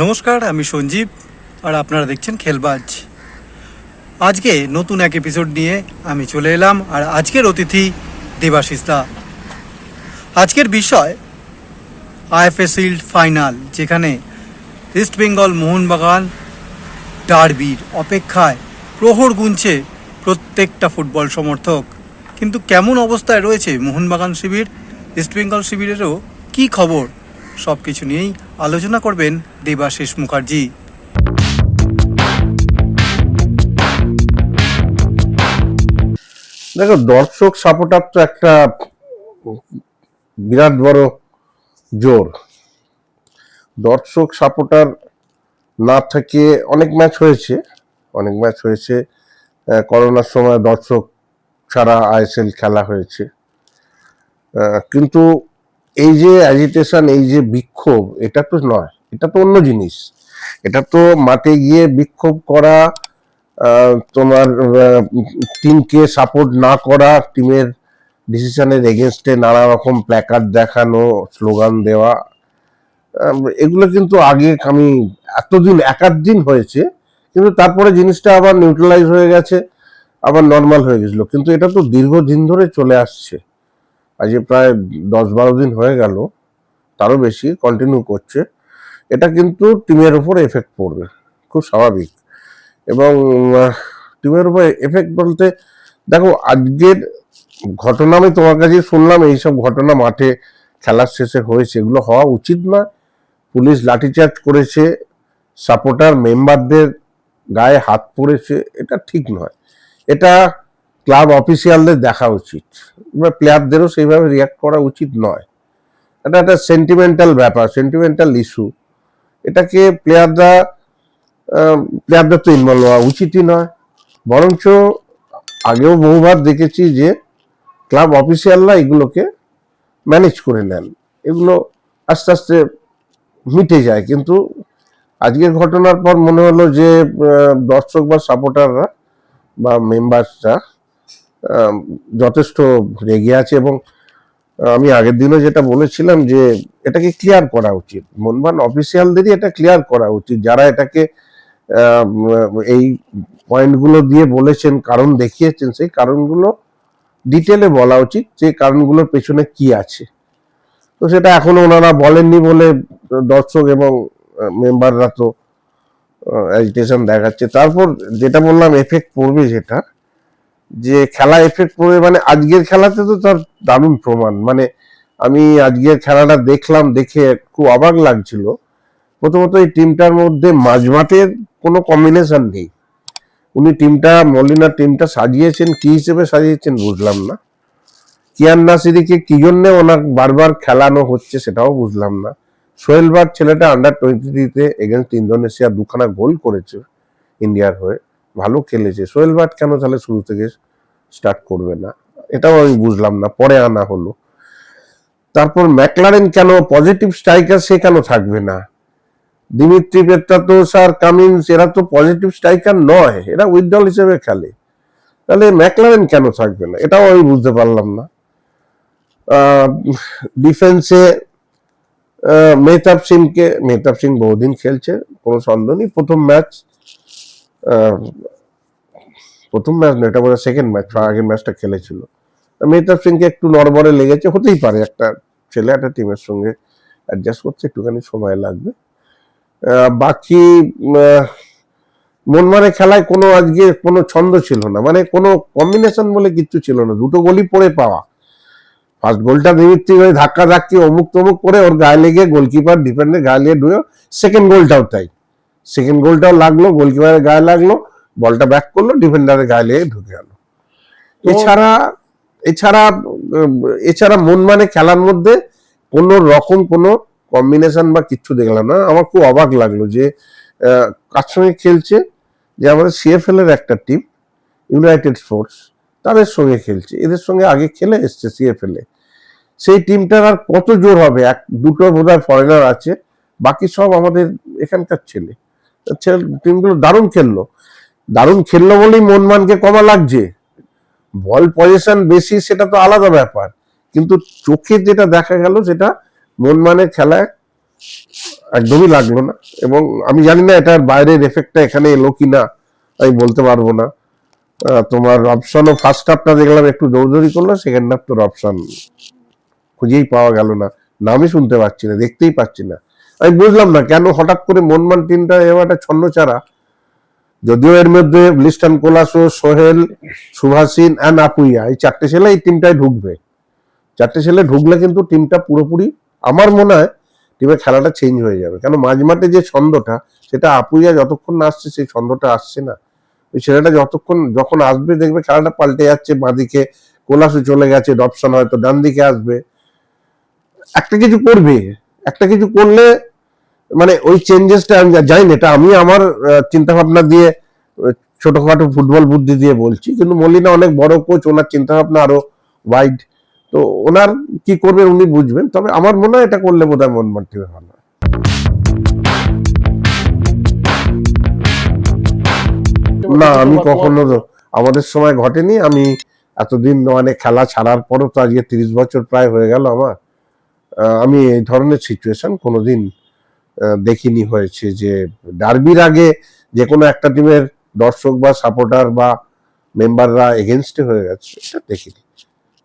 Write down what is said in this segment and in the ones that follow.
নমস্কার, আমি সঞ্জীব, আর আপনারা দেখছেন খেলবাজ। আজকে নতুন এক এপিসোড নিয়ে আমি চলে এলাম, আর আজকের অতিথি দেবাশিস দা। আজকের বিষয় আইএফএ শিল্ড ফাইনাল যেখানে ইস্ট বেঙ্গল মোহনবাগান ডার্বির অপেক্ষায় প্রহর গুনছে প্রত্যেকটা ফুটবল সমর্থক। কিন্তু কেমন অবস্থায় রয়েছে মোহনবাগান শিবির ইস্ট বেঙ্গল শিবিরেরও কী খবর? সব কিছু নিয়েই আলোচনা করবেন দেবাশিস মুখার্জি। দেখো, দর্শক সাপোর্টার তো একটা বিরাট বড় জোর। দর্শক সাপোর্টার না থেকে অনেক ম্যাচ হয়েছে। অনেক ম্যাচ হয়েছে করোনার সময় দর্শক ছাড়া আইএসএল খেলা হয়েছে। কিন্তু এই যে অ্যাজিটেশন এই যে বিক্ষোভ, এটা তো নয়, এটা তো অন্য জিনিস। এটা তো মাঠে গিয়ে বিক্ষোভ করা তোমার টিমকে সাপোর্ট না করা টিমের ডিসিশনের এগেনস্টে নানা রকম প্ল্যাকার্ড দেখানো স্লোগান দেওয়া এগুলো কিন্তু আগে আমি এতদিন একাধ দিন হয়েছে, কিন্তু তারপরে জিনিসটা আবার নিউট্রালাইজ হয়ে গেছে, আবার নর্মাল হয়ে গেছিল। কিন্তু এটা তো দীর্ঘদিন ধরে চলে আসছে। আজ প্রায় দশ বারো দিন হয়ে গেল, তারও বেশি কন্টিনিউ করছে। এটা কিন্তু টিমের উপর এফেক্ট পড়বে, খুব স্বাভাবিক। এবং টিমের উপর এফেক্ট বলতে, দেখো, আজকের ঘটনা আমি তোমার কাছে শুনলাম, এইসব ঘটনা মাঠে খেলার শেষে হয়েছে, এগুলো হওয়া উচিত না। পুলিশ লাঠিচার্জ করেছে সাপোর্টার মেম্বারদের গায়ে হাত পড়েছে, এটা ঠিক নয়। এটা ক্লাব অফিসিয়ালদের দেখা উচিত। বা প্লেয়ারদেরও সেইভাবে রিয়াক্ট করা উচিত নয়। এটা একটা সেন্টিমেন্টাল ব্যাপার সেন্টিমেন্টাল ইস্যু এটাকে প্লেয়াররা প্লেয়ারদের তো ইনভলভ হওয়া উচিতই নয়। বরঞ্চ আগেও বহুবার দেখেছি যে ক্লাব অফিসিয়ালরা এগুলোকে ম্যানেজ করে নেন। এগুলো আস্তে আস্তে মিটে যায়। কিন্তু আজকের ঘটনার পর মনে হলো যে দর্শক বা সাপোর্টাররা বা মেম্বারসরা যথেষ্ট রেগে আছে এবং আমি আগের দিনও যেটা বলেছিলাম যে এটাকে ক্লিয়ার করা উচিত। মনবান অফিসিয়ালদেরই এটা ক্লিয়ার করা উচিত। যারা এটাকে এই পয়েন্টগুলো দিয়ে বলেছেন, কারণ দেখিয়েছেন, সেই কারণগুলো ডিটেলে বলা উচিত যে কারণগুলোর পেছনে কি আছে। তো সেটা এখনও ওনারা বলেননি বলে দর্শক এবং মেম্বাররা তো অ্যাজিটেশন দেখাচ্ছে। তারপর যেটা বললাম এফেক্ট পড়বে যেটা যে খেলা এফেক্ট পড়বে মানে আজকের খেলাতে তো তার দারুণ প্রমাণ। মানে আমি আজকের খেলাটা দেখলাম, দেখে খুব অবাক লাগছিল। প্রথমত এই টিমটার মধ্যে মাঝমাঠের কোনো কম্বিনেশন নেই। উনি টিমটা, মলিনার টিমটা সাজিয়েছেন, কি হিসেবে সাজিয়েছেন বুঝলাম না। কিয়ান নাসিরিকে কি জন্যে ওনার বারবার খেলানো হচ্ছে সেটাও বুঝলাম না। সোহেলবার ছেলেটা আন্ডার টোয়েন্টি থ্রিতে এগেনস্ট ইন্দোনেশিয়া দুখানা গোল করেছে, ইন্ডিয়ার হয়ে। ভালো খেলেছে। সোহেল বাট কেন তাহলে শুরু থেকে স্টার্ট করবে না? এটাও আমি বুঝলাম না, পরে আনা হলো। তারপর ম্যাকলারেন কেন পজিটিভ স্ট্রাইকার সে কেন থাকবে না? দিমিত্রি পেত্রাতোস আর কামিন্স, এরা তো পজিটিভ স্ট্রাইকার নয়, এরা উইথডল হিসেবে খেলে। তাহলে ম্যাকলারেন কেন থাকবে না? এটাও আমি বুঝতে পারলাম না। ডিফেন্সে মেহতাব সিংকে, মেহতাব সিং বহুদিন খেলছে, কোনো সন্দেহ নেই। প্রথম ম্যাচ প্রথম ম্যাচ না, এটা বোধ সেকেন্ড ম্যাচ আগের ম্যাচটা খেলেছিল। মেহতাব সিংকে একটু নড়বড়ে লেগেছে, হতেই পারে, একটা ছেলে একটা টিমের সঙ্গে অ্যাডজাস্ট করতে একটুখানি সময় লাগবে। বাকি মনমারে খেলায় কোনো আজকে কোনো ছন্দ ছিল না মানে কোনো কম্বিনেশন বলে কিচ্ছু ছিল না, দুটো গোলই পড়ে পাওয়া। ফার্স্ট গোলটা নিমিত্তি হয়ে ধাক্কা ধাক্কি অমুক তমুক করে ওর গায়ে লেগে গোলকিপার ডিফেন্ডে গায়ে লেগে ঢুয়ে সেকেন্ড গোলটাও তাই। সেকেন্ড গোলটাও লাগল গোলকিপারের গায়ে লাগল বলটা ব্যাক করল ডিফেন্ডারের গায়ে লেগে ঢুকে গেল। এছাড়া এছাড়া এছাড়া মন মানে খেলার মধ্যে কোনো রকম কোনো কম্বিনেশন বা কিচ্ছু দেখলাম না। আমার খুব অবাক লাগল যে কার সঙ্গে খেলছে যে আমাদের সিএফএল এর একটা টিম ইউনাইটেড স্পোর্টস তাদের সঙ্গে খেলছে। এদের সঙ্গে আগে খেলে এসছে সিএফএল এ। সেই টিমটার আর কত জোর হবে? এক দুটো বোধ হয় ফরেনার আছে বাকি সব আমাদের এখানকার ছেলে। টিমগুলো দারুণ খেললো। দারুণ খেললো বলেই মনমানকে কমা লাগছে। বল পজিশন বেশি সেটা তো আলাদা ব্যাপার। কিন্তু চোখে যেটা দেখা গেল সেটা মনমানের খেলায় একদমই লাগল না। এবং আমি জানি না এটার বাইরের এফেক্টটা এখানে এলো কি না আমি বলতে পারব না। তোমার অপশনও ফার্স্ট হাফটা দেখলাম একটু দৌড়দৌড়ি করল সেকেন্ড হাফ তোর অপশন খুঁজেই পাওয়া গেল না। নামই শুনতে পাচ্ছি না, দেখতেই পাচ্ছি না। আমি বুঝলাম না কেন হঠাৎ করে মনমান টিমটা এবার একটা ছন্নচারা যদিও এর মধ্যে লিস্টান কোলাসো, সোহেল সুভাসিন অ্যান্ড আপুইয়া, এই চারটে ছেলে এই টিমটায় ঢুকবে। চারটে ছেলে ঢুকলে কিন্তু টিমটা পুরোপুরি, আমার মনে হয় টিমের খেলাটা চেঞ্জ হয়ে যাবে। কেন মাঝমাঠে যে ছন্দটা, সেটা আপুইয়া যতক্ষণ না আসছে, সেই ছন্দটা আসছে না। ওই ছেলেটা যতক্ষণ, যখন আসবে, দেখবে খেলাটা পাল্টে যাচ্ছে, বাঁদিকে কোলাসু চলে গেছে ডপসন হয়তো ডান দিকে আসবে। একটা কিছু করবে, একটা কিছু করলে মানে ওই চেঞ্জেসটা আমি জানি না এটা আমি আমার চিন্তা ভাবনা দিয়ে ছোটখাটো ফুটবল বুদ্ধি দিয়ে বলছি। কিন্তু মলিনা অনেক বড় কোচ ওনার চিন্তা ভাবনা আরও ওয়াইড তো ওনার কি করবেন উনি বুঝবেন, তবে আমার মনে হয় এটা করলে বোধ হয় মন মানতে ভালো। না, আমি কখনো আমাদের সময় ঘটেনি, আমি এতদিন মানে খেলা ছাড়ার পরও তো আজকে তিরিশ বছর প্রায় হয়ে গেল আমার। আমি এই ধরনের সিচুয়েশন কোনোদিন দেখিনি হয়েছে যে ডার্বির আগে যে কোনো একটা টিমের দর্শক বা সাপোর্টার বা মেম্বাররা এগেনস্টে হয়ে গেছে, এটা দেখিনি।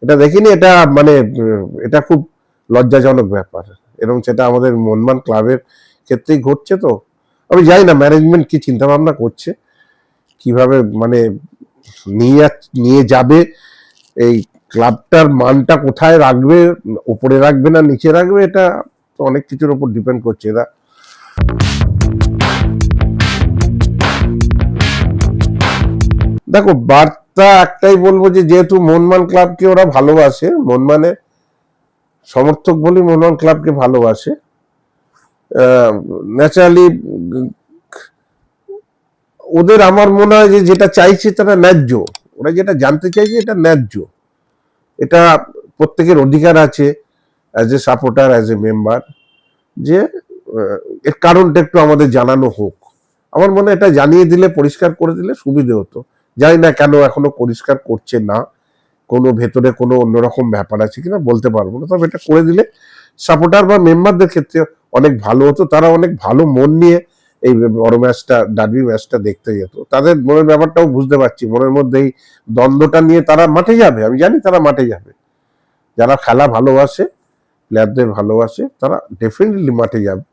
এটা দেখিনি, এটা মানে এটা খুব লজ্জাজনক ব্যাপার। এবং সেটা আমাদের মনমান ক্লাবের ক্ষেত্রেই ঘটছে তো। আমি জানি না ম্যানেজমেন্ট কি চিন্তা ভাবনা করছে, কীভাবে মানে নিয়ে নিয়ে যাবে, এই ক্লাবটার মানটা কোথায় রাখবে উপরে রাখবে না নিচে রাখবে, এটা অনেক কিছুর উপর ডিপেন্ড করছে। এরা দেখো, বার্তা একটাই বলব যে, যেহেতু মনমান ক্লাবকে ওরা ভালোবাসে মনমানে সমর্থক বলি মনমান ক্লাবকে ভালোবাসে ন্যাচারালি ওদের আমার মনে হয় যে, যেটা চাইছে তারা ন্যায্য। ওরা যেটা জানতে চাইছে এটা ন্যায্য। এটা প্রত্যেকের অধিকার আছে as a supporter as a member যে এর কারণটা একটু আমাদের জানানো হোক। আমার মনে এটা জানিয়ে দিলে, পরিষ্কার করে দিলে সুবিধে হতো। জানি না কেন এখনও পরিষ্কার করছে না। কোনো ভেতরে কোনো অন্যরকম ব্যাপার আছে কিনা বলতে পারব না। তবে এটা করে দিলে সাপোর্টার বা মেম্বারদের ক্ষেত্রে অনেক ভালো হতো। তারা অনেক ভালো মন নিয়ে এই বড় ম্যাচটা ডার্বি ম্যাচটা দেখতে যেত। তাদের মনের ব্যাপারটাও বুঝতে পারছি। মনের মধ্যে এই দ্বন্দ্বটা নিয়ে তারা মাঠে যাবে। আমি জানি তারা মাঠে যাবে। যারা খেলা ভালোবাসে প্লেয়ারদের ভালোবাসে, তারা ডেফিনেটলি মাঠে যাবে।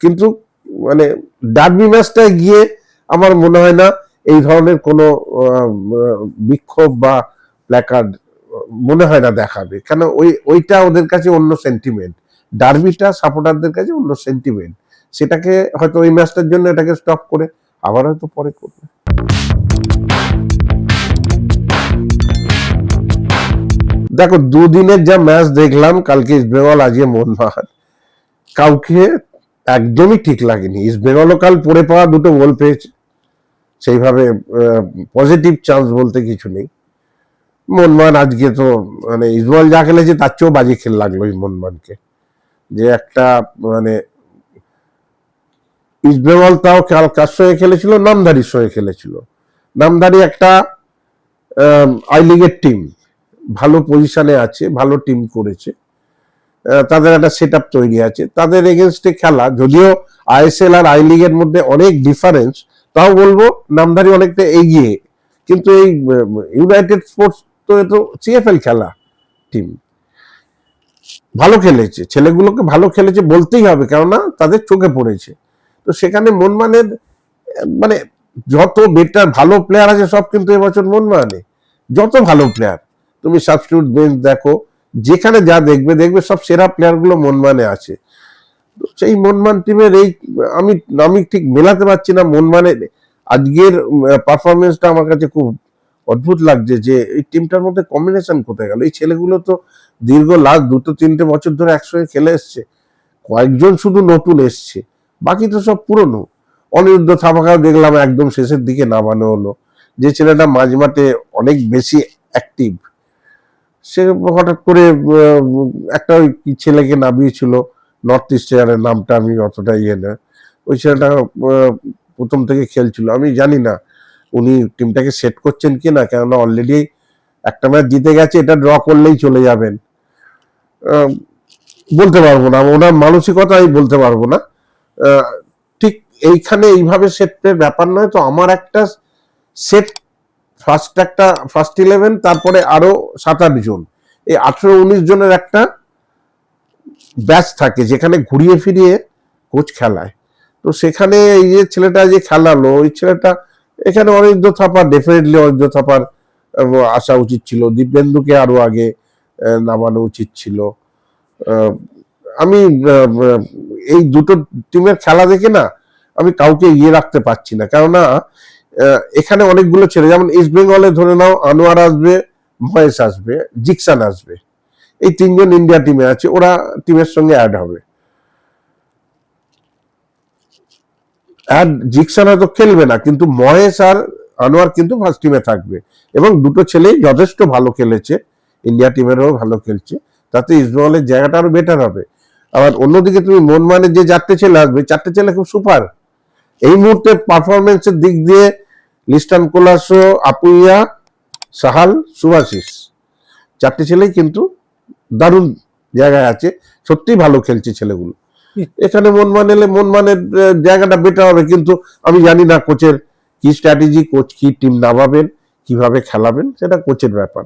কিন্তু মানে ডার্বি ম্যাচটায় গিয়ে আমার মনে হয় না এই ধরনের কোনো বিক্ষোভ বা প্ল্যাকার্ড মনে হয় না দেখাবে। কেন ওই, ওইটা ওদের কাছে অন্য সেন্টিমেন্ট ডার্বিটা সাপোর্টারদের কাছে অন্য সেন্টিমেন্ট সেটাকে হয়তো ওই ম্যাচটার জন্য এটাকে স্টপ করে আবার হয়তো পরে করবে। দেখো, দুদিনের যা ম্যাচ দেখলাম, কালকে ইস্ট বেঙ্গল আজকে মোহনবাগান। কাউকে একদমই ঠিক লাগেনি। বেঙ্গলও কাল পড়ে পাওয়া দুটো গোল পেয়েছে সেইভাবে পজিটিভ চান্স বলতে কিছু নেই। মনমান আজকে তো মানে ইসবল যা খেলেছে তার চেয়েও বাজে খেল লাগল মনমানকে যে একটা মানে ইস্ট বেঙ্গল তাও কার সঙ্গে খেলেছিল? নামধারীর সঙ্গে খেলেছিল। নামধারী একটা আই লিগের টিম ভালো পজিশনে আছে, ভালো টিম করেছে। তাদের একটা সেট তৈরি আছে। তাদের এগেনস্টে খেলা, যদিও আইএসএল আর আই লিগের মধ্যে অনেক ডিফারেন্স তাও বলব নামধারী অনেকটা এগিয়ে। কিন্তু এই ইউনাইটেড স্পোর্টস তো এ তো সিএফএল খেলা টিম ভালো খেলেছে, ছেলেগুলোকে ভালো খেলেছে বলতেই হবে, কেননা তাদের চোখে পড়েছে। তো সেখানে মনমানের মানে যত বেটার ভালো প্লেয়ার আছে সব কিন্তু এবছর মনমানে যত ভালো প্লেয়ার তুমি সাবস্টিটিউট বেঞ্চ দেখো যেখানে যা দেখবে দেখবে সব সেরা প্লেয়ারগুলো মনমানে আছে। সেই মনমান টিমের এই, আমি আমি ঠিক মেলাতে পারছি না মনমানের আজকের পারফরমেন্সটা আমার কাছে খুব অদ্ভুত লাগছে যে এই টিমটার মধ্যে কম্বিনেশন কোথায় গেল? এই ছেলেগুলো তো দীর্ঘ লাস্ট দুটো, তিনটে বছর ধরে একসঙ্গে খেলে এসছে। কয়েকজন শুধু নতুন এসছে, বাকি তো সব পুরনো। অনিরুদ্ধ থাপাকাও দেখলাম একদম শেষের দিকে নামানো হলো। যে ছেলেটা মাঝমাঠে অনেক বেশি অ্যাক্টিভ সে হঠাৎ করে একটা ওই ছেলেকে নামিয়েছিল নর্থ ইস্ট এয়ারের নামটা আমি অতটা ইয়ে না। ওই ছেলেটা প্রথম থেকে খেলছিল। আমি জানি না উনি টিমটাকে সেট করছেন কি না, কেননা অলরেডি একটা ম্যাচ জিতে গেছে, এটা ড্র করলেই চলে যাবেন। বলতে পারব না, ওনার মানসিকতা আমি বলতে পারব না। ঠিক এইখানে এইভাবে সেটের ব্যাপার নয়, তো আমার একটা সেট ফার্স্ট একটা ফার্স্ট ইলেভেন তারপরে আরও সাত আট জন। এই আঠেরো উনিশ জনের একটা ব্যাচ থাকে, যেখানে ঘুরিয়ে ফিরিয়ে কোচ খেলায়। তো সেখানে এই যে ছেলেটা যে খেলালো, ওই ছেলেটা এখানে অনিন্দ্য থাপার ডেফিনেটলি অনিন্দ্য থাপার আসা উচিত ছিল। দিব্যেন্দুকে আরও আগে নামানো উচিত ছিল। আমি এই দুটো টিমের খেলা দেখে না, আমি কাউকে ইয়ে রাখতে পারছি না। কেননা এখানে অনেকগুলো ছেলে, যেমন ইস্ট বেঙ্গলে ধরে নাও, আনোয়ার আসবে, মহেশ আসবে, জিকসান আসবে। এই তিনজন ইন্ডিয়া টিমে আছে, ওরা টিমের সঙ্গে অ্যাড হবে। আর জিকসান হয়তো খেলবে না, কিন্তু মহেশ আর আনোয়ার কিন্তু ফার্স্ট টিমে থাকবে। এবং দুটো ছেলেই যথেষ্ট ভালো খেলেছে ইন্ডিয়া টিমেরও ভালো খেলছে, তাতে ইস্টবেঙ্গলের জায়গাটা আরও বেটার হবে। আবার অন্যদিকে তুমি মন মানে যে চারটে ছেলে আসবে, চারটে ছেলে খুব সুপার এই মুহূর্তে পারফরমেন্সের দিক দিয়ে লিস্টান কোলাসো আপুইয়া, সাহাল সুভাশিস চারটে ছেলেই কিন্তু দারুণ জায়গায় আছে। সত্যি ভালো খেলছে ছেলেগুলো। এখানে মন মানেলে মন মানের জায়গাটা বেটার হবে কিন্তু আমি জানি না কোচের কি স্ট্র্যাটেজি কোচ কি টিম নামাবেন, কীভাবে খেলাবেন, সেটা কোচের ব্যাপার।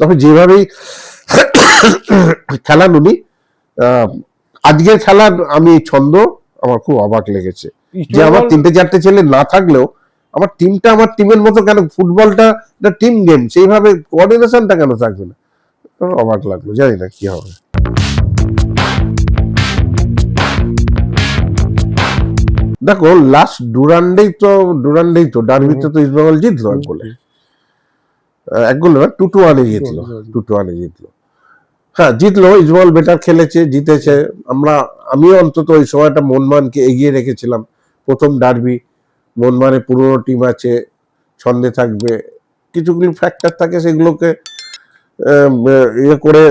তবে যেভাবেই খেলান উনি আজকের খেলার আমি ছন্দ, আমার খুব অবাক লেগেছে। যে আমার তিনটে চারটে ছেলে না থাকলেও আমার টিমটা আমার টিমের মতো কেন? ফুটবলটা একটা টিম গেম সেইভাবে কোঅর্ডিনেশনটা কেন থাকবে না? অবাক লাগল জানি না কি হবে। দেখো লাস্ট ডুরান্ডেই তো ডুরান্ডেই তো ডারবিতে তো ইস্টবেঙ্গল জিতলো এক গোলে। এক গোলে টু টু ওয়ানে জিতলো টু টু ওয়ানে জিতলো। হ্যাঁ জিতলো ইস্টবেঙ্গল বেটার খেলেছে জিতেছে। আমরা আমিও অন্তত ওই সময়টা মনমানকে এগিয়ে রেখেছিলাম। প্রথম ডার্বি মনমানে পুরনো টিম আছে ছন্দে থাকবে কিছুগুলি ফ্যাক্টর থাকে সেগুলোকে ইয়ে করে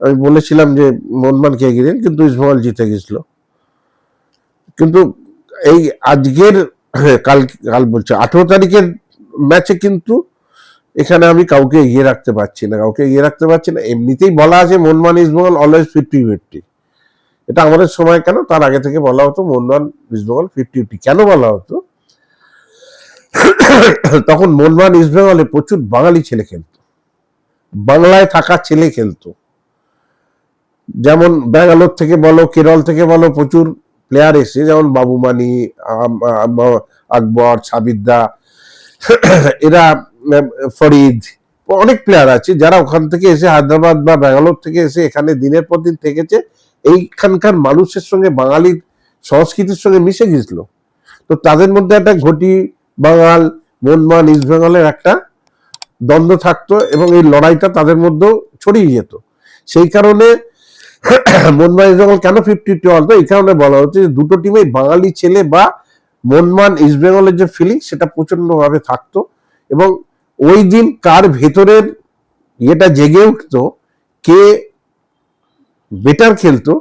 আমি বলেছিলাম যে মনমানকে এগিয়ে দিন, কিন্তু ইস্টবেঙ্গল জিতে গেছিল। কিন্তু এই আজকের কাল কাল বলছে আঠেরো তারিখের ম্যাচে কিন্তু এখানে আমি কাউকে এগিয়ে রাখতে পারছি না কাউকে এগিয়ে রাখতে পারছি না। এমনিতেই বলা আছে মনমান ইস্টবেঙ্গল অলওয়েজ ফিফটি ফিফটি এটা আমাদের সময় কেন? তার আগে থেকে বলা হতো মনমান ইস্টবেঙ্গল ফিফটি ফিফটি কেন বলা হতো? তখন মনমান ইস্টবেঙ্গলে প্রচুর বাঙালি ছেলে খেলতো। বাংলায় থাকা ছেলে খেলতো। যেমন ব্যাঙ্গালোর থেকে বলো, কেরল থেকে বলো, প্রচুর প্লেয়ার এসে, যেমন বাবুমানি আকবর সাবিদ্দা এরা ফরিদ অনেক প্লেয়ার আছে যারা ওখান থেকে এসে হায়দ্রাবাদ বা ব্যাঙ্গালোর থেকে এসে এখানে দিনের পর দিন থেকেছে, এইখানকার মানুষের সঙ্গে বাঙালির সংস্কৃতির সঙ্গে মিশে গেছিল তো তাদের মধ্যে একটা ঘটি বাঙাল মনমান ইস্ট বেঙ্গলের একটা দ্বন্দ্ব থাকতো এবং এই লড়াইটা তাদের মধ্যেও ছড়িয়ে যেত। সেই কারণে মনমান ইস্ট বেঙ্গল কেন ফিফটি টু হতো এই কারণে বলা হচ্ছে যে দুটো টিমেই বাঙালি ছেলে বা মনমান ইস্ট বেঙ্গলের যে ফিলিং সেটা প্রচণ্ড ভাবে থাকতো এবং ওই দিন কার ভেতরের ইয়েটা জেগে উঠতো, কে বেটার খেলতো,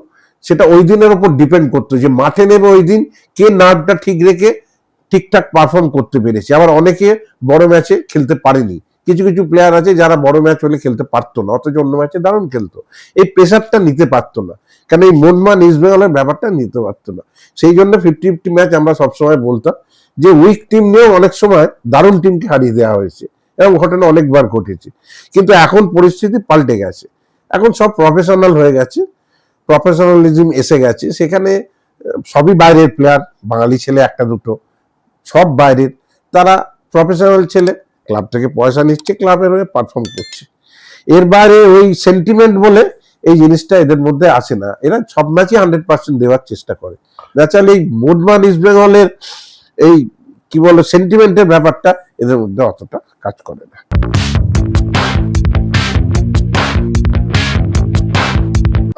সেটা ওই দিনের উপর ডিপেন্ড করতো যে মাঠে নেবে ওই দিন কে নার্ভটা ঠিক রেখে ঠিকঠাক পারফর্ম করতে পেরেছে। আবার অনেকে বড় ম্যাচে খেলতে পারেনি। কিছু কিছু প্লেয়ার আছে যারা বড় ম্যাচ হলে খেলতে পারতো না, অথচ অন্য ম্যাচে দারুণ খেলতো। এই প্রেশারটা নিতে পারতো না। কারণ এই মনমান ইস্ট বেঙ্গলের ব্যাপারটা নিতে পারতো না। সেই জন্য ফিফটি ফিফটি ম্যাচ আমরা সবসময় বলতাম যে উইক টিম নিয়েও অনেক সময় দারুণ টিমকে হারিয়ে দেওয়া হয়েছে। এরকম ঘটনা অনেকবার ঘটেছে। কিন্তু এখন পরিস্থিতি পাল্টে গেছে। এখন সব প্রফেশনাল হয়ে গেছে। প্রফেশনালিজম এসে গেছে। সেখানে সবই বাইরের প্লেয়ার বাঙালি ছেলে একটা দুটো। সব বাইরের। তারা প্রফেশনাল ছেলে ক্লাব থেকে পয়সা নিচ্ছে ক্লাবের হয়ে পারফর্ম করছে। এর বাইরে ওই সেন্টিমেন্ট বলে এই জিনিসটা এদের মধ্যে আসে না। এরা সব ম্যাচই হান্ড্রেড পার্সেন্ট দেওয়ার চেষ্টা করে। ন্যাচারালি এই মোডমান ইস্ট বেঙ্গলের এই কি বলো সেন্টিমেন্টের ব্যাপারটা, এদের মধ্যে অতটা কাজ করে না।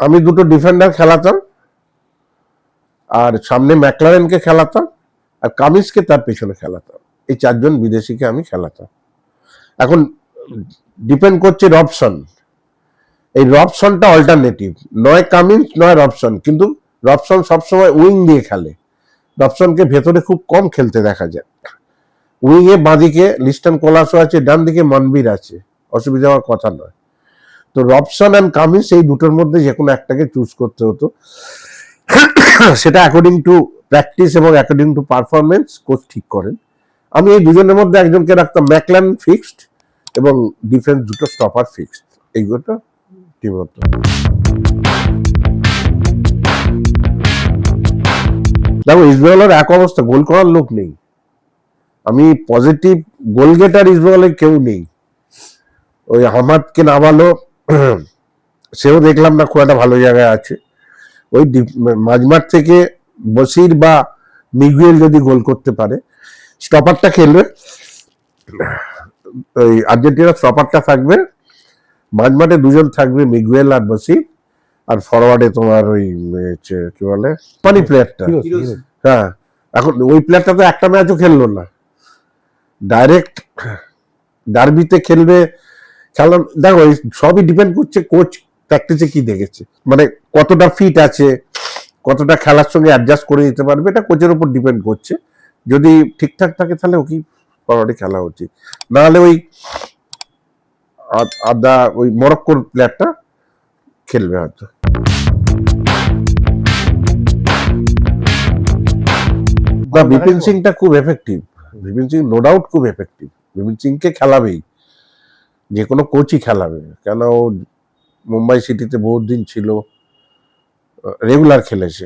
আমি দুটো ডিফেন্ডার খেলাতাম, আর সামনে ম্যাকলারেনকে খেলাতাম, আর কামিজকে তার পেছনে খেলাতাম। এই চারজন বিদেশিকে আমি খেলাতাম। এখন ডিপেন্ড করছে রবসন। এই রবসনটা অল্টারনেটিভ নয় কামিন্স নয় রবসন। কিন্তু রবসন সবসময় উইং দিয়ে খেলে। রবসনকে ভেতরে খুব কম খেলতে দেখা যায়। উইং এ বাঁদিকে লিস্টন কোলাসো আছে ডান দিকে মনবীর আছে। অসুবিধা হওয়ার কথা নয়। তো রবসন অ্যান্ড কামিন্স এই দুটোর মধ্যে যে কোনো একটাকে চুজ করতে হতো। সেটা অ্যাকর্ডিং টু প্র্যাকটিস এবং অ্যাকর্ডিং টু পারফরমেন্স কোচ ঠিক করেন। আমি এই দুজনের মধ্যে একজনকে রাখতাম ম্যাকল্যান ফিক্সড এবং ডিফেন্স দুটো স্টপার ফিক্সড এইগুলো টিম দেখো, ইসরায়েলের এক অবস্থা, গোল করার লোক নেই। আমি পজিটিভ গোল গেটার ইসরায়েলের কেউ নেই। ওই আহমাদকে নামালো সেও দেখলাম না, খুব একটা ভালো জায়গায় আছে। ওই মাঝমাঠ থেকে বসির বা মিগুয়েল যদি গোল করতে পারে স্টপারটা খেলবে। ওই আর্জেন্টিনার স্টপারটা থাকবে। মাঝমাঠে দুজন থাকবে, মিগুয়েল আর বসির। আর ফরওয়ার্ডে তোমার ওই কি বলে? পানি প্লেয়ারটা হ্যাঁ এখন ওই প্লেয়ারটা তো একটা ম্যাচও খেললো না। ডাইরেক্ট ডার্বিতে খেলবে খেলা দেখো সবই ডিপেন্ড করছে কোচ প্র্যাকটিসে কি দেখেছে। মানে কতটা ফিট আছে কতটা খেলার সঙ্গে অ্যাডজাস্ট করে নিতে পারবে এটা কোচের উপর ডিপেন্ড করছে। যদি ঠিকঠাক থাকে তাহলে ওকে ফরওয়ার্ডে খেলা উচিত। নাহলে ওই আদা ওই মরক্কোর প্লেয়ারটা খেলবে হয়তো। না, বিপিন সিংটা খুব effective Bipin Singh no doubt খুব এফেক্টিভ বিপিন সিংকে খেলাবেই। যে কোনো কোচই খেলাবে। কেন, মুম্বাই সিটিতে বহুত দিন ছিল রেগুলার খেলেছে।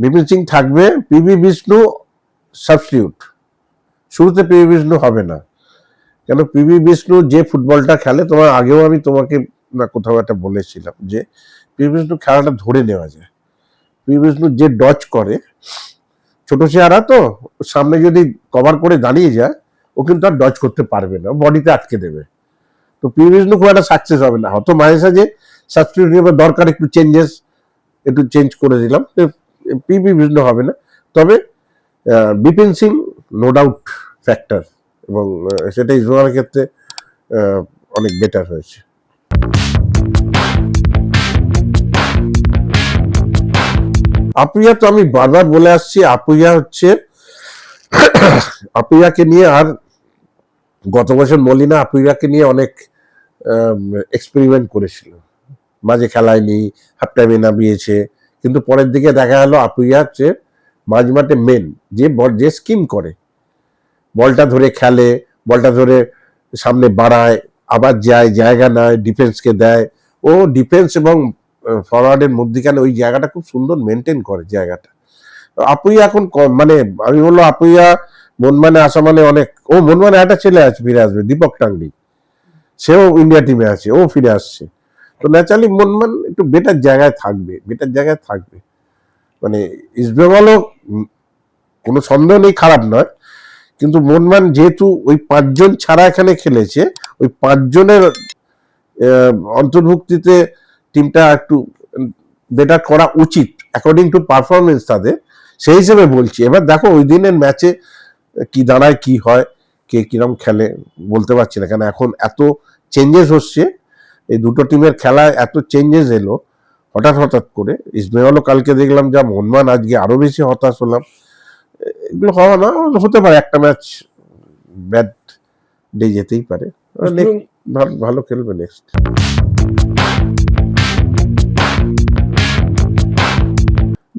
বিপিন সিং থাকবে পিবি বিষ্ণু সাবস্টিটিউট শুরুতে পিবি বিষ্ণু হবে না। কেন পিবি বিষ্ণু যে ফুটবলটা খেলে, তোমার আগেও আমি তোমাকে না কোথাও একটা বলেছিলাম যে পিবি বিষ্ণু খেলাটা ধরে নেওয়া যায়। পিবি বিষ্ণু যে ডচ করে, ছোট চেহারা তো, সামনে যদি কভার করে দাঁড়িয়ে যায়, ও কিন্তু আর ডচ করতে পারবে না বডিতে আটকে দেবে। তো পি বিষ্ণু খুব একটা সাকসেস হবে না। হয়তো মাঝে সাঝে সাবস্টিটিউট দরকার একটু চেঞ্জেস একটু চেঞ্জ করে দিলাম পি পি বিষ্ণু হবে না। তবে Bipin Singh no doubt factor এবং সেটা ইসরোয়েলের ক্ষেত্রে অনেক বেটার হয়েছে। আপুইয়া তো আমি বারবার বলে আসছি আপুইয়া হচ্ছে আপুইয়াকে নিয়ে আর গত বছর মলিনা আপুইয়াকে নিয়ে অনেক এক্সপেরিমেন্ট করেছিল। মাঝে খেলায়নি হাফ টাইমে নামিয়েছে, কিন্তু পরের দিকে দেখা গেল আপুইয়া হচ্ছে মাঝমাঠে মেন যে বল যে স্কিম করে। বলটা ধরে খেলে, বলটা ধরে সামনে বাড়ায়, আবার যায়, জায়গা নেয় ডিফেন্সকে দেয়। ও ডিফেন্স এবং ফরওয়ার্ডের মধ্যিখানে ওই জায়গাটা খুব সুন্দর মেনটেন করে জায়গাটা। আপুইয়া এখন মানে আমি বলল আপুইয়া মনমানে আসা মানে অনেক, ও মনমানে একটা ছেলে আছে, ফিরে আসবে, দীপক টাংরি। সেও ইন্ডিয়া টিমে আছে, ও ফিরে আসছে। তো ন্যাচারালি মনমান একটু বেটার জায়গায় থাকবে বেটার জায়গায় থাকবে। মানে ইস্টবেঙ্গলও কোনো সন্দেহ নেই, খারাপ নয়। কিন্তু মনমান যেহেতু ওই পাঁচজন ছাড়া এখানে খেলেছে, ওই পাঁচজনের অন্তর্ভুক্তিতে টিমটা একটু বেটার করা উচিত অ্যাকর্ডিং টু পারফরমেন্স তাদের। সেই হিসেবে বলছি। এবার দেখো ওই দিনের ম্যাচে কি দাঁড়ায় কি হয় কে কিরম খেলে বলতে পারছি না। কেন এখন এত চেঞ্জেস হচ্ছে এই দুটো টিমের খেলায় এত চেঞ্জেস এলো হঠাৎ হঠাৎ করে। ইস্টবেঙ্গলও কালকে দেখলাম যা মনমান আজকে আরও বেশি হতাশ হলাম। এগুলো হওয়া না হতে পারে একটা ম্যাচ ব্যাড ডে যেতেই পারে। ভালো খেলবে নেক্সট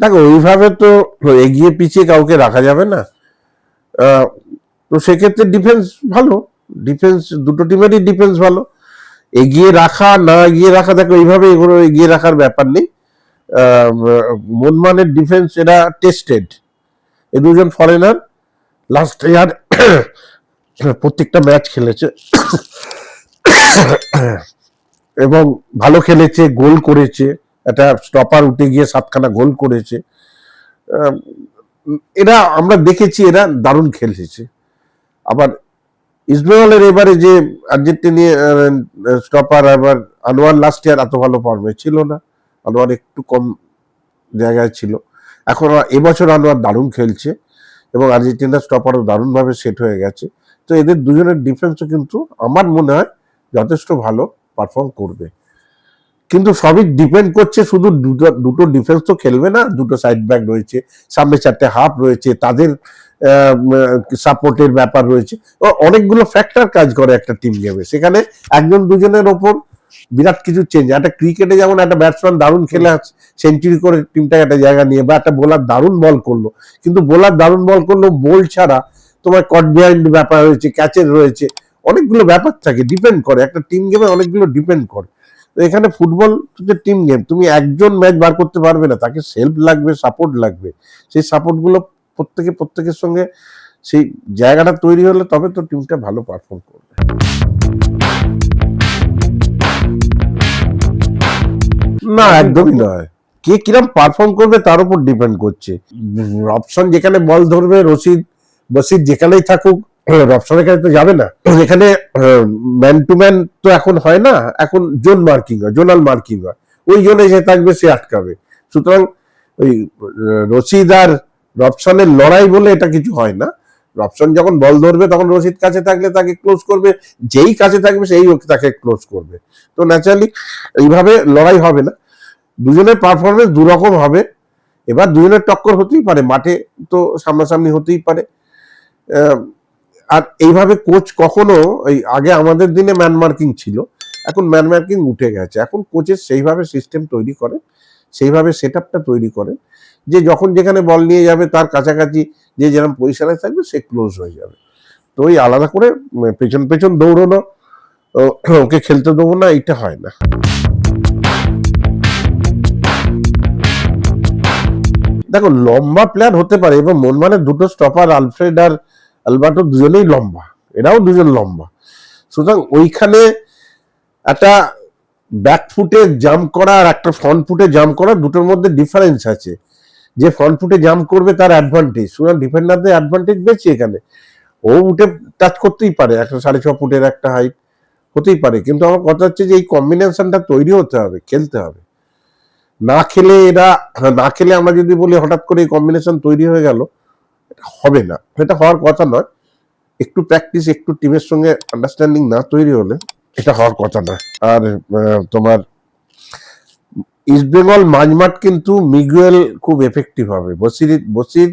দেখো, ওইভাবে তো এগিয়ে পিছিয়ে কাউকে রাখা যাবে না। তো সেক্ষেত্রে ডিফেন্স ভালো। ডিফেন্স দুটো টিমেরই ডিফেন্স ভালো। এগিয়ে রাখা, না এগিয়ে রাখা, দেখো, এইভাবে এগুলো এগিয়ে রাখার ব্যাপার নেই। মনমানের ডিফেন্স এরা টেস্টেড এ দুজন ফরেনার লাস্ট ইয়ার প্রত্যেকটা ম্যাচ খেলেছে। এবং ভালো খেলেছে, গোল করেছে। একটা স্টপার উঠে গিয়ে সাতখানা গোল করেছে। এরা, আমরা দেখেছি এরা দারুণ খেলেছে। আবার ইসরায়েলের এবারে যে আর্জেন্টিনিয়া স্টপার আবার আনোয়ার লাস্ট ইয়ার এত ভালো ফর্মে ছিল না। আনোয়ার একটু কম জায়গায় ছিল। এখন এবছর আনোয়ার দারুণ খেলছে এবং আর্জেন্টিনার স্টপারও দারুণভাবে সেট হয়ে গেছে। তো এদের দুজনের ডিফেন্সও কিন্তু আমার মনে হয় যথেষ্ট ভালো পারফর্ম করবে। কিন্তু সবই ডিপেন্ড করছে শুধু দুটো দুটো ডিফেন্স তো খেলবে না দুটো সাইড ব্যাক রয়েছে সামনে চারটে হাফ রয়েছে তাদের সাপোর্টের ব্যাপার রয়েছে। ও অনেকগুলো ফ্যাক্টর কাজ করে একটা টিম গেমে সেখানে একজন দুজনের ওপর বিরাট কিছু চেঞ্জ একটা ক্রিকেটে যেমন একটা ব্যাটসম্যান দারুণ খেলে সেঞ্চুরি করে টিমটাকে একটা জায়গা নিয়ে বা একটা বোলার দারুণ বল করল। কিন্তু বোলার দারুণ বল করল বল ছাড়া তোমার কট বিহাইন্ড ব্যাপার রয়েছে ক্যাচের রয়েছে অনেকগুলো ব্যাপার থাকে ডিপেন্ড করে। একটা টিম গেমে অনেকগুলো ডিপেন্ড করে। এখানে ফুটবল যে টিম গেম তুমি একজন ম্যাচ বার করতে পারবে না। তাকে সেলফ লাগবে সাপোর্ট লাগবে। সেই সাপোর্টগুলো প্রত্যেকে প্রত্যেকের সঙ্গে সেই জায়গাটা তৈরি হলে তবে তো টিমটা ভালো পারফর্ম করবে। না, একদমই নয়। কে কিরম পারফর্ম করবে তার উপর ডিপেন্ড করছে। অপশন যেখানে বল ধরবে, রশিদ বসিদ যেখানেই থাকুক রপশনের কাছে তো যাবে না। এখানে ম্যান টু ম্যান তো এখন হয় না এখন জোন মার্কিং হয় জোনাল মার্কিং হয় ওই জোনে যে থাকবে সে আটকাবে। সুতরাং ওই রশিদ আর রপশনের লড়াই বলে এটা কিছু হয় না। রপশন যখন বল ধরবে তখন রশিদ কাছে থাকলে তাকে ক্লোজ করবে। যেই কাছে থাকবে সেই তাকে ক্লোজ করবে। তো ন্যাচারালি এইভাবে লড়াই হবে না। দুজনের পারফরমেন্স দুরকম হবে। এবার দুজনের টক্কর হতেই পারে। মাঠে তো সামনাসামনি হতেই পারে। আহ, আর এইভাবে কোচ কখনো এই আগে আমাদের দিনে ম্যান মার্কিং ছিল, এখন ম্যান মার্কিং উঠে গেছে। এখন কোচের সেইভাবে সিস্টেম তৈরি করে সেইভাবে সেট তৈরি করে যে যখন যেখানে বল নিয়ে যাবে তার কাছাকাছি যে যেরকম পজিশনে থাকবে সে ক্লোজ হয়ে যাবে। তো ওই আলাদা করে পেছন পেছন দৌড়নো ওকে খেলতে দেবো না এটা হয় না। দেখো, লম্বা প্লেয়ার হতে পারে, এবং মন মানে দুটো স্টপার আলফ্রেড আর আলবার্টো দুজনেই লম্বা এরাও দুজন লম্বা। সুতরাং ওইখানে একটা ব্যাক ফুটে জাম্প করা আর একটা ফ্রন্ট ফুটে জাম্প করা দুটোর মধ্যে ডিফারেন্স আছে। যে ফ্রন্ট ফুটে জাম্প করবে তার অ্যাডভান্টেজ সুতরাং ডিফেন্ডারদের অ্যাডভান্টেজ বেশি এখানে। ও উঠে টাচ করতেই পারে, একটা সাড়ে ছ ফুটের একটা হাইট হতেই পারে। কিন্তু আমার কথা হচ্ছে যে এই কম্বিনেশনটা তৈরি হতে হবে, খেলতে হবে। না খেলে এরা, না খেলে আমরা যদি বলি হঠাৎ করে এই কম্বিনেশন তৈরি হয়ে গেল এটা হবে না। এটা হওয়ার কথা নয়। একটু প্র্যাকটিস একটু টিমের সঙ্গে আন্ডারস্ট্যান্ডিং না তৈরি হলে এটা হওয়ার কথা নয় আর তোমার ইস্ট বেঙ্গল মাঝমাঠ কিন্তু মিগুয়েল খুব এফেক্টিভ হবে। বসির বসির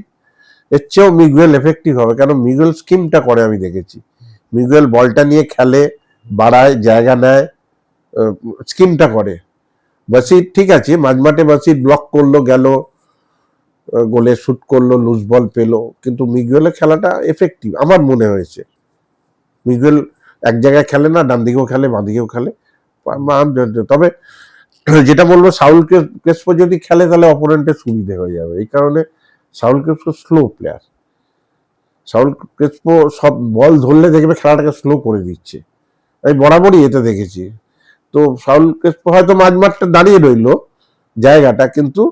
এর চেয়েও মিগুয়েল এফেক্টিভ হবে। কারণ মিগুয়েল স্কিমটা করে আমি দেখেছি। মিগুয়েল বলটা নিয়ে খেলে, বাড়ায়, জায়গা নেয় স্কিমটা করে। বাসির ঠিক আছে, মাঝমাঠে বাসির ব্লক করল, গেল। গোলে শুট করল লুজ বল পেল। কিন্তু মিগুয়েলের খেলাটা এফেক্টিভ আমার মনে হয়েছে। মিগুয়েল এক জায়গায় খেলে না, ডান দিকেও খেলে, বাঁ দিকেও খেলে। তবে যেটা বলব, সাউল ক্রেস- ক্রেসপো যদি খেলে, তাহলে অপোনেন্টের সুবিধে হয়ে যাবে। এই কারণে Saul Crespo slow player Saul Crespo সব বল ধরলে দেখবে খেলাটাকে স্লো করে দিচ্ছে। আমি বরাবরই এতে দেখেছি। তো সাউল ক্রেসপো হয়তো মাঝমাঠটা দাঁড়িয়ে রইল জায়গাটা, কিন্তু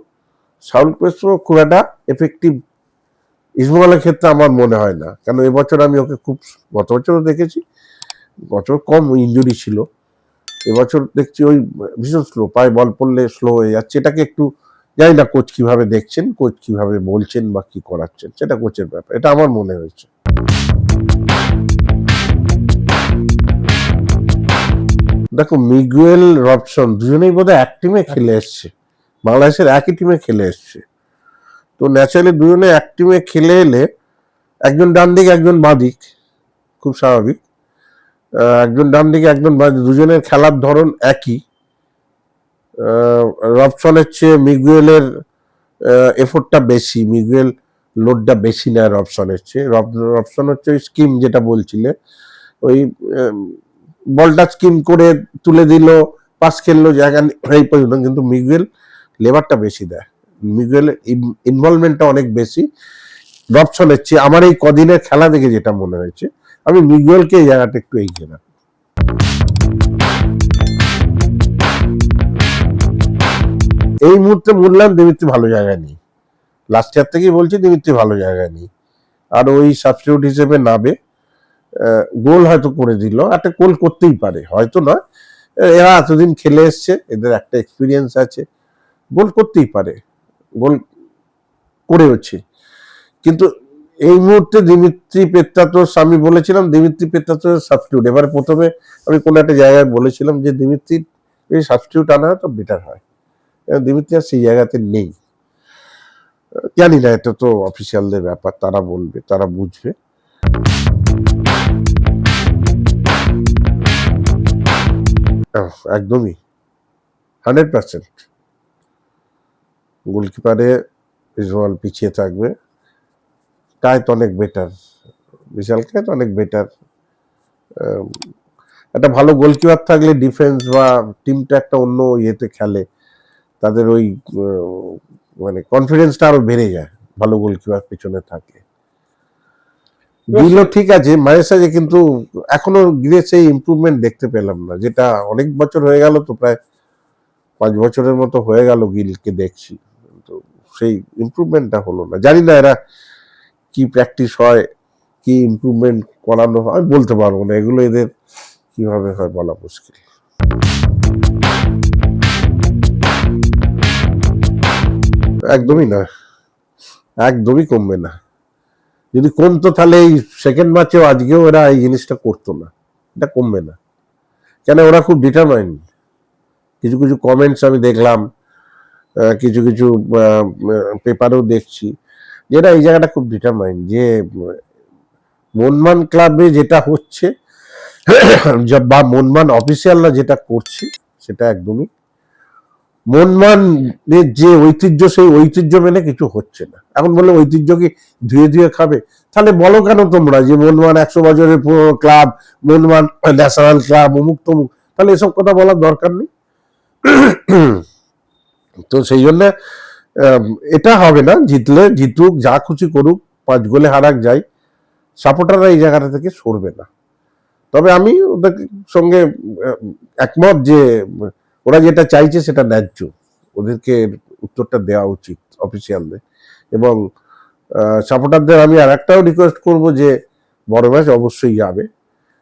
সাউল ক্রেসপো খুব একটা এফেক্টিভ ইসমালের ক্ষেত্রে আমার মনে হয় না। কারণ এবছর আমি ওকে খুব গত বছরও দেখেছি, বছর কম ইঞ্জুরি ছিল। এবছর দেখছি ওই ভীষণ স্লো পায়ে বল পড়লে স্লো হয়ে যাচ্ছে। এটাকে একটু জানি না কোচ কীভাবে দেখছেন কোচ কীভাবে বলছেন বা কি করাচ্ছেন, সেটা কোচের ব্যাপার। এটা আমার মনে হয়েছে। দেখো, মিগুয়েল রবসন দুজনেই বোধহয় এক টিমে খেলে এসছে। বাংলাদেশের একই টিমে খেলে এসছে। তো ন্যাচারালি দুজনে এক টিমে খেলে এলে একজন ডান দিক, একজন বাঁ দিক, খুব স্বাভাবিক। একজন ডান দিকে, একজন দুজনের খেলার ধরন একই। রবসনের চেয়ে মিগুয়েলের এফোর্টটা বেশি, মিগুয়েল লোডটা বেশি নেয় রবসনের চেয়ে। রব- রবসন হচ্ছে ওই স্কিম যেটা বলছিলে, ওই বলটা স্কিম করে তুলে দিল, পাস খেললো, জায়গা এই পর্যন্ত। কিন্তু মিগুয়েল লেবারটা বেশি দেয়। মিগুয়েল ইনভলভমেন্টটা অনেক বেশি। রবসনের চেয়ে আমার এই কদিনের খেলা দেখে যেটা মনে হয়েছে, আমি মিগুয়েলকে এই জায়গাটা একটু এগিয়ে না এই মুহূর্তে মূল্যায়ন দিমিত্রি ভালো জায়গায় নেই। লাস্ট ইয়ার থেকেই বলছি, দিমিত্রি ভালো জায়গায় নেই। আর ওই সাবস্টিটিউট হিসেবে নাবে গোল হয়তো করে দিল। একটা গোল করতেই পারে, হয়তো নয়। এরা এতদিন খেলে এসছে, এদের একটা এক্সপিরিয়েন্স আছে। গোল করতেই পারে, গোল করেওছে। কিন্তু এই মুহূর্তে দিমিত্রি পেত্রাতোস আমি বলেছিলাম, দিমিত্রি পেত্রাতোস সাবস্টিউট এবারে প্রথমে আমি কোনো একটা জায়গায় বলেছিলাম যে দিমিত্রি এই সাবস্টিটিউট আনা হয় তো বেটার হয়। দিমিত্রি আর সেই জায়গাতে নেই। জানি না, এটা তো অফিসিয়ালদের ব্যাপার, তারা বলবে, তারা বুঝবে। একদমই। হান্ড্রেড পার্সেন্ট গোলকিপারে ইসমাল পিছিয়ে থাকবে। কায়ত অনেক বেটার বিশাল কায়ত অনেক বেটার একটা ভালো গোলকিপার থাকলে ডিফেন্স বা টিমটা একটা অন্য ইয়েতে খেলে, তাদের ওই মানে কনফিডেন্সটা আরও বেড়ে যায়, ভালো গোলকিপার পেছনে থাকে গিলও ঠিক আছে সাঝে কিন্তু এখনও গিলে সেই ইমপ্রুভমেন্ট দেখতে পেলাম না, যেটা অনেক বছর হয়ে গেল তো প্রায় পাঁচ বছরের মতো হয়ে গেল গিলকে দেখছি। তো সেই ইমপ্রুভমেন্টটা হলো না। জানি না এরা কি প্র্যাকটিস হয়, কি ইমপ্রুভমেন্ট করানো হয় বলতে পারব না। এগুলো এদের কীভাবে হয় বলা মুশকিল। একদমই না, একদমই কমবে না। যদি কমতো তাহলে এই সেকেন্ড ম্যাচেও আজকেও এরা এই জিনিসটা করতো না। এটা কমবে না। কেন ওরা খুব ডিটারমাইন্ড কিছু কিছু কমেন্টস আমি দেখলাম। কিছু কিছু পেপারেও দেখছি, যেটা এই জায়গাটা খুব ডিটারমাইন্ড যে, মনমান ক্লাবে যেটা হচ্ছে বা মনমান অফিসিয়ালরা যেটা করছে, সেটা একদমই, মনমানের যে ঐতিহ্য, সেই ঐতিহ্য মেনে কিছু হচ্ছে না। এখন বললে ঐতিহ্য কি ধুয়ে ধুয়ে খাবে? তাহলে বলো কেন তোমরা যে মনমান একশো বছরের পুরো ক্লাব মনমান ন্যাশনাল ক্লাব অমুক তমুক তাহলে এসব কথা বলার দরকার নেই। তো সেই জন্য এটা হবে না, জিতলে জিতুক, যা খুশি করুক, পাঁচ গোলে হারাক যাই, সাপোর্টাররা এই জায়গাটা থেকে সরবে না। তবে আমি ওদের সঙ্গে একমত যে, ওরা যেটা চাইছে সেটা ন্যায্য। ওদেরকে উত্তরটা দেওয়া উচিত অফিসিয়ালদের এবং সাপোর্টারদের আমি আর একটাও রিকোয়েস্ট করব যে, বড় ম্যাচ অবশ্যই যাবে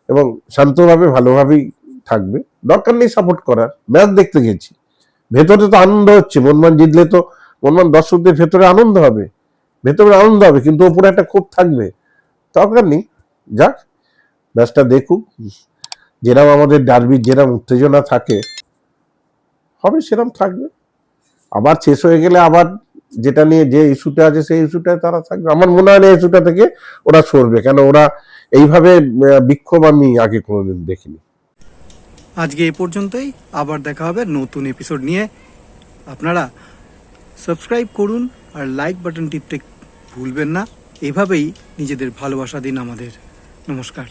এবং শান্তভাবে, ভালোভাবেই থাকবে। দরকার নেই সাপোর্ট করার। ম্যাচ দেখতে গেছি। ভেতরে তো আনন্দ হচ্ছে, মনমান জিতলে তো মনমান দর্শকদের ভেতরে আনন্দ হবে, ভেতরে আনন্দ হবে, কিন্তু ওপরে একটা ক্ষোভ থাকবে। দরকার নেই, যাক, ম্যাচটা দেখুক যেরকম আমাদের ডার্বির যেরকম উত্তেজনা থাকে, হবে সেরকম থাকবে। আবার শেষ হয়ে গেলে আবার যেটা নিয়ে যে ইস্যুটা আছে, সেই ইস্যুটায় তারা থাকবে। আমার মনে হয় না ইস্যুটা থেকে ওরা সরবে, কেন ওরা এইভাবে বিক্ষোভ আমি আগে কোনোদিন দেখিনি। আজকে এ পর্যন্তই। আবার দেখা হবে নতুন এপিসোড নিয়ে। আপনারা সাবস্ক্রাইব করুন আর লাইক বাটন টিপতে ভুলবেন না। এভাবেই নিজেদের ভালোবাসা দিন আমাদের। নমস্কার।